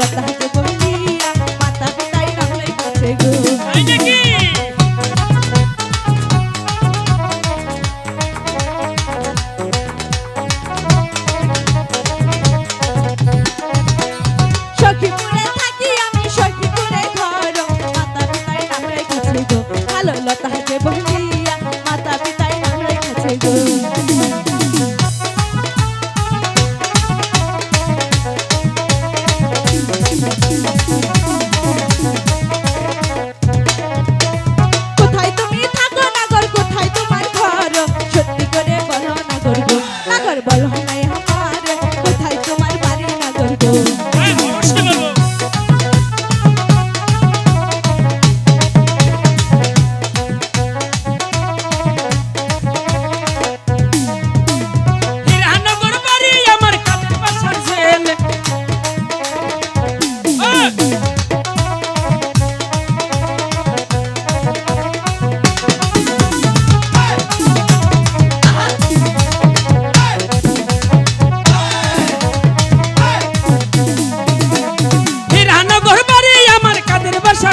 লতা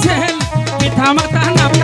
আছেন পিতা মাতা নাম